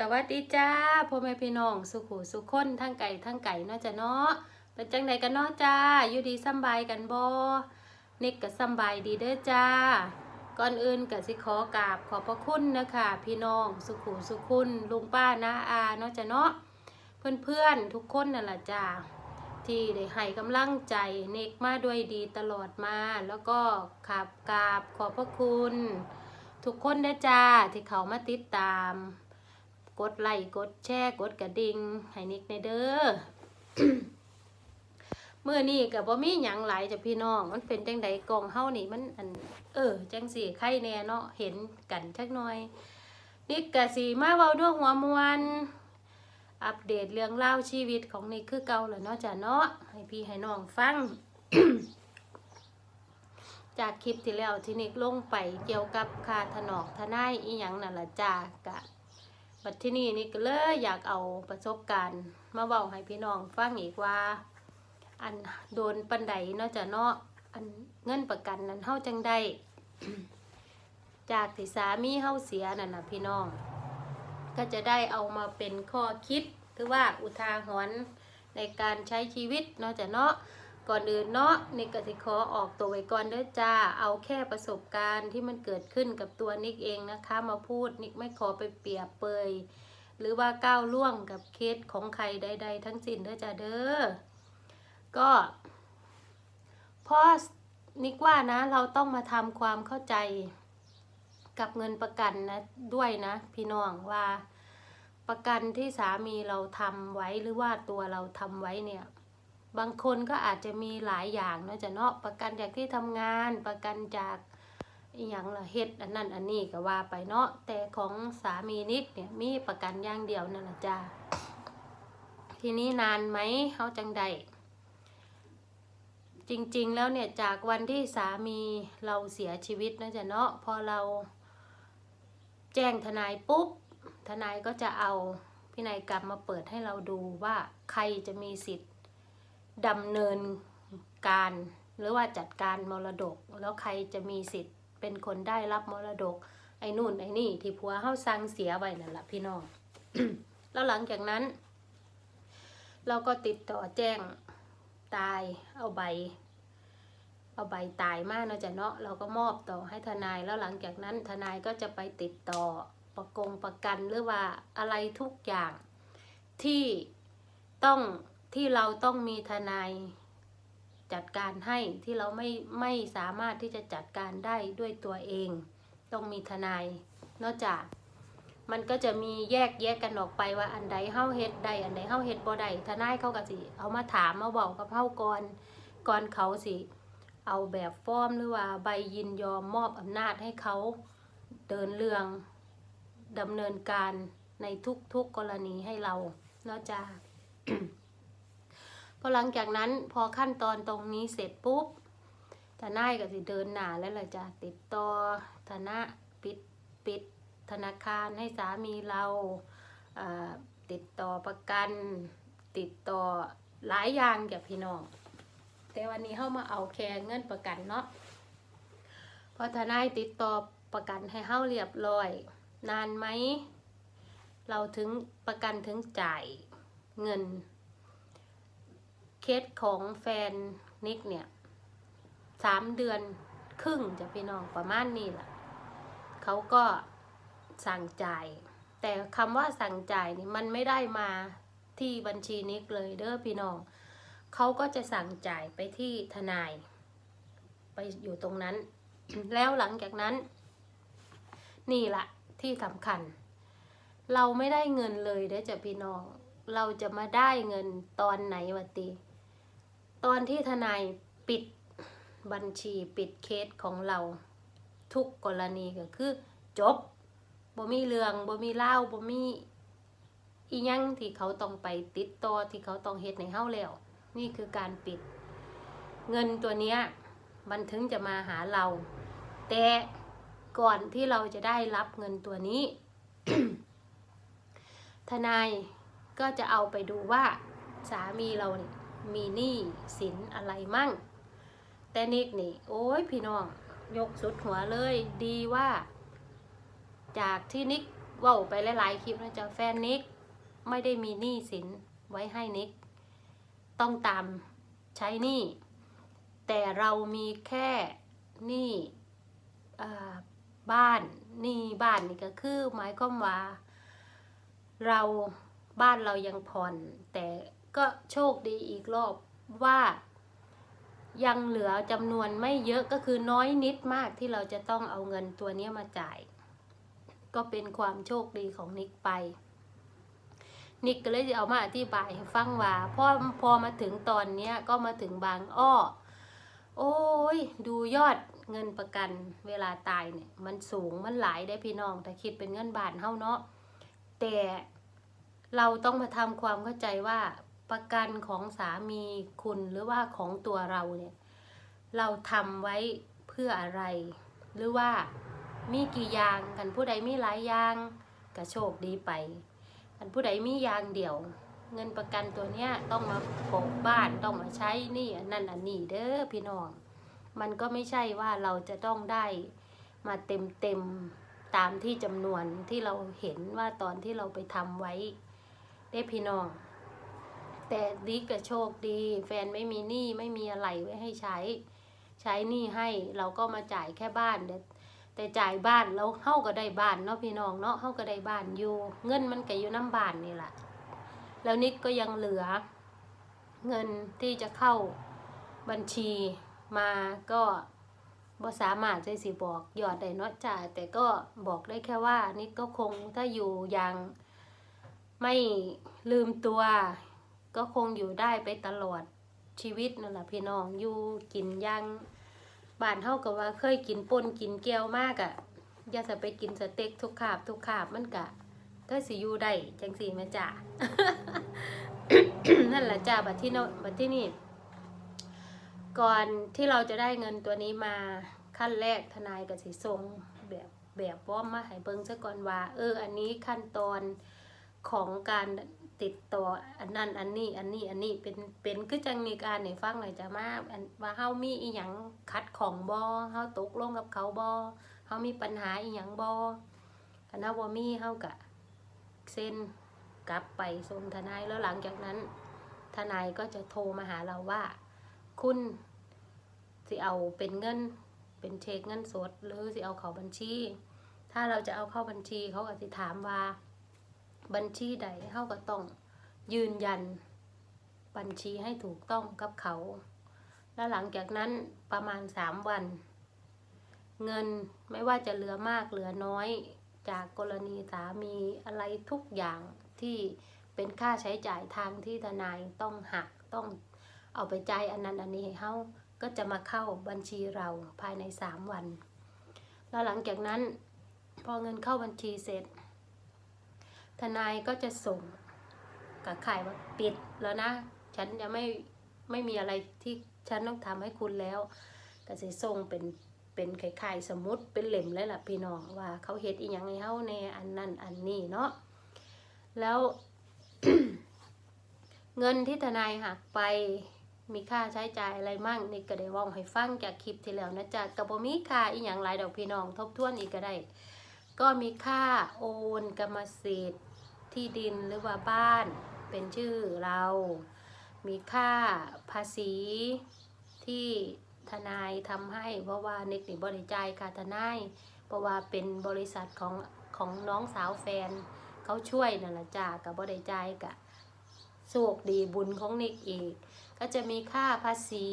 สวัสดีจ้าพ่อแม่พี่น้อง สุขุสุขคนทั้งไก่ทั้งไก่เนาะจ้ะเนาะเป็นจังใดกันเนาะจ้าอยู่ดีสบายกันบ่นิกก็สบายดีเด้อจ้า ก่อนอื่นก็สิขอกราบขอบพระคุณนะคะพี่น้องสุขุสุขคุณลุงป้าน้าอาเนาะจ้ะเนาะเพื่อนๆทุกคนนั่นแหละจ้าที่ได้ให้กำลังใจเนกมาด้วยดีตลอดมา แล้วก็ขับกราบขอบพระคุณ ทุกคนนะจ้าที่เขามาติดตาม กดไลค์กดแชร์กดกระดิ่งให้นิกในเด้อเมื่อนี้กับบ่มีหยังหลายจ้ะพี่น้อง มันเป็นจังใดกองเฮานี่มันอัน เออ จังสี่ไข่แน่เนาะเห็นกันจักหน่อย นิกกะสีมาเว้าด้วยหัวมวน อัปเดตเรื่องเล่าชีวิตของนิกคือเก่าแล้วเนาะจ้ะเนาะให้พี่ให้น้องฟังจากคลิปที่แล้วที่นิกลงไปเกี่ยวกับคาถนอกทนายอีหยังนั่นละจ้ากะ บัดที่นี่นี่ก็เลยอยากเอาประสบการณ์ มาเว้าให้พี่น้องฟังอีกว่า อันโดนปันไดเนาะจะเนาะอันเงินประกันนั้นเฮาจังได้จากที่สามีเฮาเสียนั่นน่ะพี่น้อง ก็จะได้เอามาเป็นข้อคิดหรือว่าอุทาหรณ์ในการใช้ชีวิตเนาะจะเนาะ ก่อนอื่นเนาะนิกก็สิขอออกตัวไว้ก่อนเด้อจ้า เอาแค่ประสบการณ์ที่มันเกิดขึ้นกับตัวนิกเองนะคะ มาพูดนิกไม่ขอไปเปรียบเปย หรือว่าก้าวล่วงกับเคสของใครใด ๆ ทั้งสิ้นเด้อจ้าเด้อ ก็เพราะนิกว่านะเราต้องมาทำความเข้าใจกับเงินประกันนะด้วยนะ พี่น้องว่าประกันที่สามีเราทำไว้หรือว่าตัวเราทำไว้เนี่ย บางคนก็อาจจะมีหลายอย่างเนาะจะเนาะประกันจากที่ทำงานประกันจากอย่างละเฮ็ดอันนั้นอันนี้ก็ว่าไปเนาะแต่ของสามีนิกเนี่ยมีประกันอย่างเดียวนั่นแหละจ้าทีนี้นานไหมเขาจังใดจริงๆแล้วเนี่ยจากวันที่สามีเราเสียชีวิตนะจ๊ะเนาะพอเราแจ้งทนายปุ๊บ ทนายก็จะเอาพินัยกรรมมาเปิดให้เราดูว่าใครจะมีสิทธิ์ ดำเนินการหรือว่าจัดการมรดก แล้วใครจะมีสิทธิ์เป็นคนได้รับมรดก ไอ้นู่นไอ้นี่ ที่ผัวเฮาสั่งเสียไว้นั่นแหละพี่น้อง แล้วหลังจากนั้น เราก็ติดต่อแจ้งตายเอาใบ เอาใบตายมากเนาะจ้ะเนาะเราก็มอบต่อให้ทนายแล้วหลังจากนั้นทนายก็จะไปติดต่อประกงประกันหรือว่าอะไรทุกอย่างที่ต้อง ที่เราต้องมีทนายจัดการให้ที่เราไม่ไม่สามารถที่จะจัดการได้ด้วยตัวเอง ต้องมีทนาย นอกจาก มันก็จะมีแยกแยกกันออกไปว่าอันใดเฮาเฮ็ดใดอันใดเฮาเฮ็ดบ่ได้ทนายเขาก็สิเอามาถามมาบอกกับเฮาก่อนก่อนเขาสิ เอาแบบฟอร์มหรือว่าใบยินยอมมอบอำนาจให้เขาเดินเรื่องดำเนินการในทุกๆกกรณีให้เรานาะจ้า พอหลังจากนั้นพอขั้นตอนตรงนี้เสร็จปุ๊บทนายก็สิเดินหนาแล้วล่ะจ้ะติดต่อธนาปิดปิดธนาคารให้สามีเราติดต่อประกัน ติดต่อหลายอย่างกับพี่น้อง แต่วันนี้เข้ามาเอาแค่เงินประกันเนาะพอทนายติดต่อประกันให้เฮาเรียบร้อย นานไหม เราถึงประกันถึงจ่ายเงิน เคสของแฟนนิกเนี่ยสามเดือนครึ่งจะพี่น้องประมาณนี้แหละเขาก็สั่งจ่าย แต่คำว่าสั่งจ่ายนี่มันไม่ได้มาที่บัญชีนิกเลยเด้อพี่น้องเขาก็จะสั่งจ่ายไปที่ทนาย ไปอยู่ตรงนั้น แล้วหลังจากนั้น นี่ละที่สำคัญ เราไม่ได้เงินเลยเด้อจ้ะพี่น้อง เราจะมาได้เงินตอนไหนวะตี ตอนที่ทนายปิดบัญชีปิดเคสของเราทุกกรณีก็คือ จบบ่มีเรื่องบ่มีเล่าบ่มีอีหยังที่เขาต้องไปติดต่อที่เขาต้องเฮ็ดในเฮาแล้วนี่คือการปิด เงินตัวเนี้ยมันถึงจะมาหาเรา แต่ก่อนที่เราจะได้รับเงินตัวนี้ ทนายก็จะเอาไปดูว่าสามีเราเนี่ย มีหนี้สินอะไรมั่ง แต่นิกนี่ โอ้ยพี่น้อง ยกสุดหัวเลยดีว่า จากที่นิกว้าไปหลายๆคลิปนะจ๊ะแฟนนิกไม่ได้มีหนี้สินไว้ให้นิก ต้องตามใช้หนี้แต่เรามีแค่หนี้บ้านหนี้บ้านนี่ก็คือหมายความว่า เราบ้านเรายังผ่อนแต่ ก็โชคดีอีกรอบว่า ยังเหลือจำนวนไม่เยอะก็คือน้อยนิดมากที่เราจะต้องเอาเงินตัวนี้มาจ่าย ก็เป็นความโชคดีของนิกไป นิกก็เลยจะเอามาอธิบายให้ฟังว่าพอพอมาถึงตอนนี้ก็มาถึงบางอ้อ โอ้ย ดูยอดเงินประกันเวลาตายเนี่ย มันสูงมันหลายได้พี่น้องแต่คิดเป็นเงินบาทเท่าเนาะแต่เราต้องมาทำความเข้าใจว่า ประกันของสามีคุณหรือว่าของตัวเราเนี่ยเราทำไว้เพื่ออะไร หรือว่ามีกี่อย่างกันผู้ใดมีหลายอย่างก็โชคดีไปกันผู้ใดมีอย่างเดียว เงินประกันตัวเนี้ยต้องมาปกบ้านต้องมาใช้นี่นั่นอันนี้เด้อพี่น้อง มันก็ไม่ใช่ว่าเราจะต้องได้มาเต็มเต็มตามที่จำนวนที่เราเห็นว่าตอนที่เราไปทำไว้ได้พี่น้อง แต่ดิกก็โชคดี แฟนไม่มีหนี้ไม่มีอะไรไว้ให้ใช้ ใช้หนี้ให้เราก็มาจ่ายแค่บ้านเด็แต่จ่ายบ้านแล้วเฮาก็ได้บ้านเนาะพี่น้องเนาะเฮาก็ได้บ้านอยู่ เงินมันก็อยู่น้ำบ้านนี่แหละแล้วนิดก็ยังเหลือ เงินที่จะเข้าบัญชีมาก็บ่สามารถจะสิบอกยอดได้เนาะจ้าแต่ก็บอกได้แค่ว่านิดก็คงถ้าอยู่อย่างไม่ลืมตัว ก็คงอยู่ได้ไปตลอดชีวิตนั่นแหละพี่น้องอยู่กินยังบ้านเฮาก็ว่าเคยกินป่นกินแก้วมากอะ่ะอย่าจะไปกินสเต็กทุกขาบทุกขาบมันกะก็สิอยู่ได้จังสีแม่จ้านั่นแหละจ้าบัดที่โนบัดที่นี่ก่อนที่เราจะได้เงินตัวนี้มาขั้นแรกทนายกับสิส่งแบบแบบว่ามาให้เบิ่งซะก่อนว่า เออ อันนี้ขั้นตอนของการ ติดต่ออันนั้นอันนี้อันนี้อันนี้เป็นเป็นคือจังมีการในฟังหน่อยจะมาว่าเฮามีอีหยังคัดของบ่เฮาตกลงกับเขาบ่เฮามีปัญหาอีหยังบ่คันเฮาบ่มีเฮาก็เซ็นกลับไปส่งทนายแล้วหลังจากนั้น ทนายก็จะโทรมาหาเราว่า คุณสิเอาเป็นเงินเป็นเช็คเงินสด หรือสิเอาเข้าบัญชี ถ้าเราจะเอาเข้าบัญชีเขาก็สิถามว่า บัญชีใดเขาก็ต้องยืนยันบัญชีให้ถูกต้องกับเขา แล้วหลังจากนั้นประมาณสามวัน เงินไม่ว่าจะเหลือมากเหลือน้อย จากกรณีสามีอะไรทุกอย่างที่เป็นค่าใช้จ่ายทางที่ทนายต้องหักต้องเอาไปจ่ายอันนั้นอันนี้ให้เขาก็จะมาเข้าบัญชีเราภายในสามวัน แล้วหลังจากนั้นพอเงินเข้าบัญชีเสร็จ ทนายก็จะส่งกับข่ายว่าปิดแล้วนะ ฉันจะไม่ไม่มีอะไรที่ฉันต้องทำให้คุณแล้วก็จะส่งเป็นเป็นไข่ๆสมุดเป็นเหล่มเลยล่ะพี่น้องว่า เขาเฮ็ดอีหยังให้เฮาในอันนั้นอันนี้เนาะแล้วเงินที่ทนายหักไปมีค่าใช้จ่ายอะไรมั่งนี่ก็ได้ว่องให้ฟังจากคลิปที่แล้วนะจ๊ะกับบ่มีค่าอีหยังหลายดอกพี่น้องทบทวนอีกก็ได้ ก็มีค่าโอนกรรมสิทธิ์ ที่ดินหรือว่าบ้านเป็นชื่อเรา มีค่าภาษีที่ทนายทำให้เพราะว่าน็กนี่บริจายค่าทนายเพราะว่าเป็นบริษัทของของน้องสาวแฟน เขาช่วยนั่นแหละจ้ากับบริจายกะโชคดีบุญของนิกอีก ก็จะมีค่าภาษี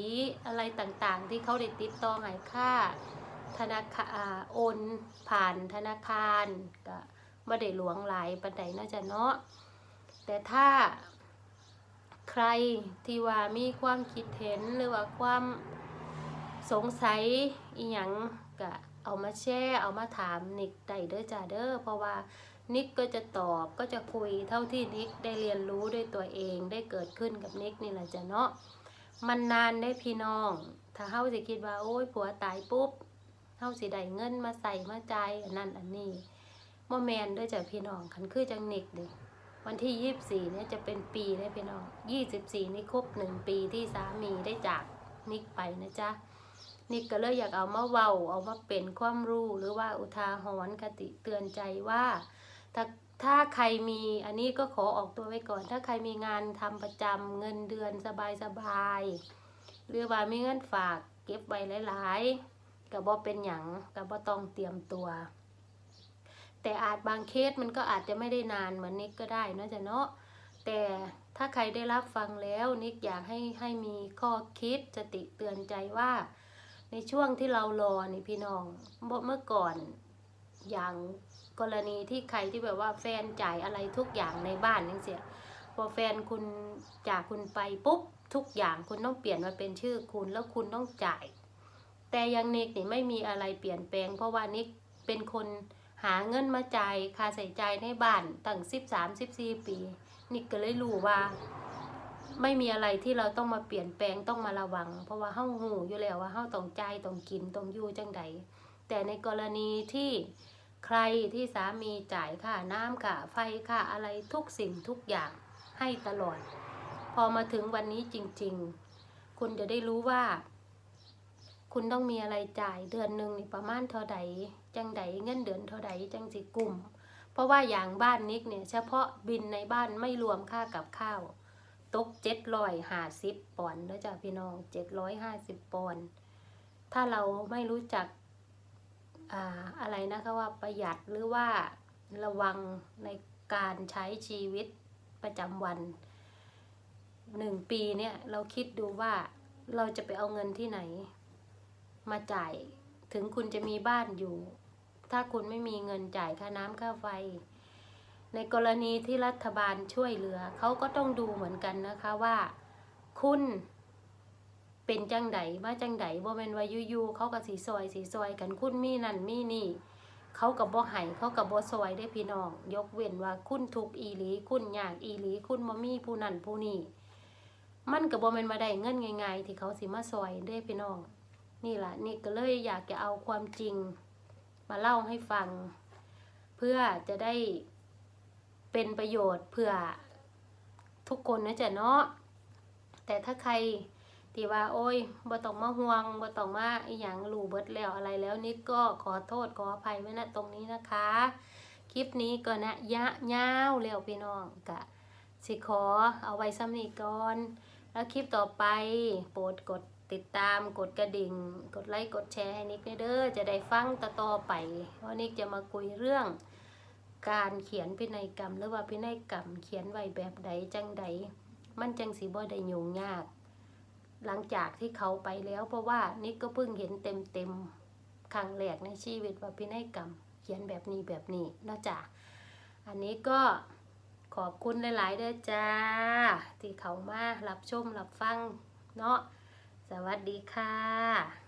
อะไรต่างๆ ที่เขาได้ติดต่อให้ค่าธนาคารอ่าโอนผ่านธนาคารก็ ไม่ได้หลวงหลายปันใดน่าจะเนาะแต่ถ้าใครที่ว่ามีความคิดเห็นหรือว่าความสงสัยอีหยังก็เอามาแชร์เอามาถามนิกได้เด้อจ้าเด้อเพราะว่านิกก็จะตอบก็จะคุยเท่าที่นิกได้เรียนรู้ด้วยตัวเองได้เกิดขึ้นกับนิกนี่แหละจ้ะเนาะมันนานได้พี่น้อง ถ้าเฮาสิคิดว่าโอ้ยผัวตายปุ๊บเฮาสิได้เงินมาใส่มาใจอันนั้นอันนี้ บ่แมนด้วยจ้ะพี่น้องคันคือจังนิกเด้วันที่ยี่สิบสี่เนี่ยจะเป็นปีได้พี่น้องยี่สิบสี่นี่ครบหนึ่งปีที่สามีได้จากนิกไปนะจ๊ะนิกก็เลยอยากเอามาเว้าเอามาเป็นความรู้หรือว่าอุทาหรณ์คติเตือนใจว่า ถ้าถ้าใครมีอันนี้ก็ขอออกตัวไว้ก่อน ถ้าใครมีงานทำประจำเงินเดือนสบายสบายหรือว่ามีเงินฝากเก็บไว้หลายๆก็บ่เป็นหยังก็บ่ต้องเตรียมตัว แต่อาจบางเคสมันก็อาจจะไม่ได้นานเหมือนนิกก็ได้นอะจ๊ะเนาะแต่ถ้าใครได้รับฟังแล้วนิกอยากให้ให้มีข้อคิดสติเตือนใจว่า ในช่วงที่เรารอนี่พี่น้องเมื่อก่อนอย่างกรณีที่ใครที่แบบว่าแฟนจ่ายอะไรทุกอย่างในบ้านนั่นเสียพอแฟนคุณจากคุณไปปุ๊บทุกอย่างคุณต้องเปลี่ยนมาเป็นชื่อคุณแล้วคุณต้องจ่าย แต่อยังนิกนี่ไม่มีอะไรเปลี่ยนแปลง เพราะว่านิกเป็นคน หาเงินมาจ่ายค่าใส่ใจในบ้านตั้งสิบสามสิบสี่ปีนิกก็เลยรู้ว่า ไม่มีอะไรที่เราต้องมาเปลี่ยนแปลงต้องมาระวัง เพราะว่าเฮาหูอยู่แล้วว่าเฮาต้องจ่ายต้องกินต้องอยู่จังใดแต่ในกรณีที่ใครที่สามีจ่ายค่าน้ำค่าไฟค่าอะไรทุกสิ่งทุกอย่างให้ตลอด พอมาถึงวันนี้จริง ๆ คุณจะได้รู้ว่า คุณต้องมีอะไรจ่ายเดือนหนึ่งนี่ประมาณเท่าใดจังใดเงินเดือนเท่าใดจังสิกลุ่ม เพราะว่าอย่างบ้านนิกเนี่ยเฉพาะบินในบ้านไม่รวมค่ากับข้าว ตกเจ็ดร้อยห้าสิบปอนด์แล้วจ้ะพี่น้องเจ็ดร้อยห้าสิบปอนด์ถ้าเราไม่รู้จักอ่าอะไรนะคะว่าประหยัดหรือว่าระวังในการใช้ชีวิตประจำวันหนึ่งปีเนี่ยเราคิดดูว่าเราจะไปเอาเงินที่ไหน มาจ่าย ถึงคุณจะมีบ้านอยู่ ถ้าคุณไม่มีเงินจ่ายค่าน้ำค่าไฟ ในกรณีที่รัฐบาลช่วยเหลือ เขาก็ต้องดูเหมือนกันนะคะว่า คุณเป็นจังไดมาจังไดบ่แม่นว่ายูๆเขาก็สีซอยสีซอยกันคุณมีนั่นมีนี่ เขากับบ่ให้เขากับบ่ซอยได้พี่น้อง ยกเว้นว่าคุณทุกอีหลี คุณอยากอีหลี คุณบ่มีผู้นั่นผู้นี่มันก็บ่แม่นมาได้เงินง่ายๆ ที่เขาสิมาซอยได้พี่น้อง นี่แหละนี่ก็เลยอยากจะเอาความจริงมาเล่าให้ฟัง เพื่อจะได้เป็นประโยชน์เพื่อทุกคนนะจ๊ะเนาะแต่ถ้าใครที่ว่าโอ้ยบ่ต้องมาห่วงบ่ต้องมาอีหยังรู้เบิดแล้วอะไรแล้วนี่ก็ขอโทษขออภัยไว้ณตรงนี้นะคะ คลิปนี้ก็นะยะยาวแล้วพี่น้องกะสิขอเอาไว้ซ้ำนี้ก่อน แล้วคลิปต่อไปโปรดกด ติดตามกดกระดิ่ง กดไลค์กดแชร์ให้นิกด้เด้อจะได้ฟังต่อต่อไปเพราะนิกจะมาคุยเรื่อง การเขียนพินัยกรรม หรือว่าพินัยกรรม เขียนไว้แบบใดจังใดมันจังสีบ่ได้ยุ่งยาก หลังจากที่เขาไปแล้วเพราะว่านิกก็เพิ่งเห็นเต็มเต็มๆครั้งแรกในชีวิตว่าพินัยกรรม เขียนแบบนี้แบบนี้นอกจากอันนี้ก็ขอบคุณหลาย ๆ เด้อจ้า ที่เขามารับชม รับฟัง เนาะ วัสดีค่ะ